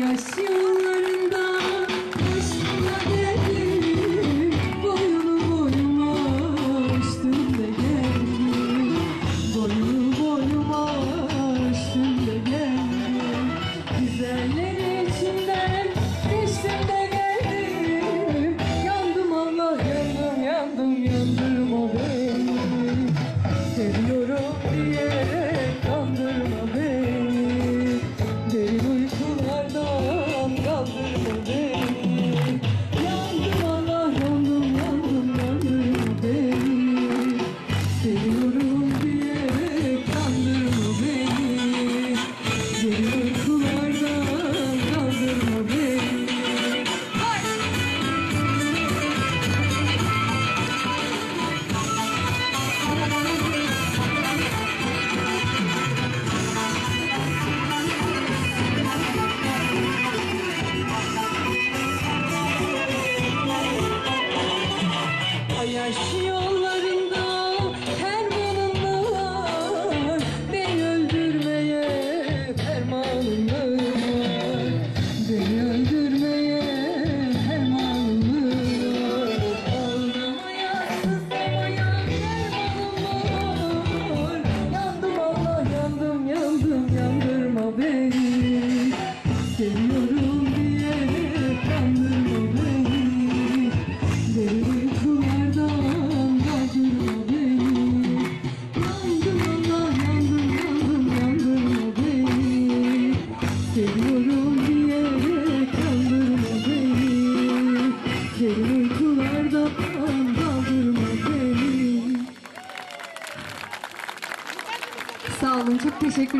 yaş yollarında Boşluğa geldim. Boyunu boyuma üstümde geldim Boyunu boyuma üstümde geldim. Güzellerin içinde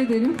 edelim.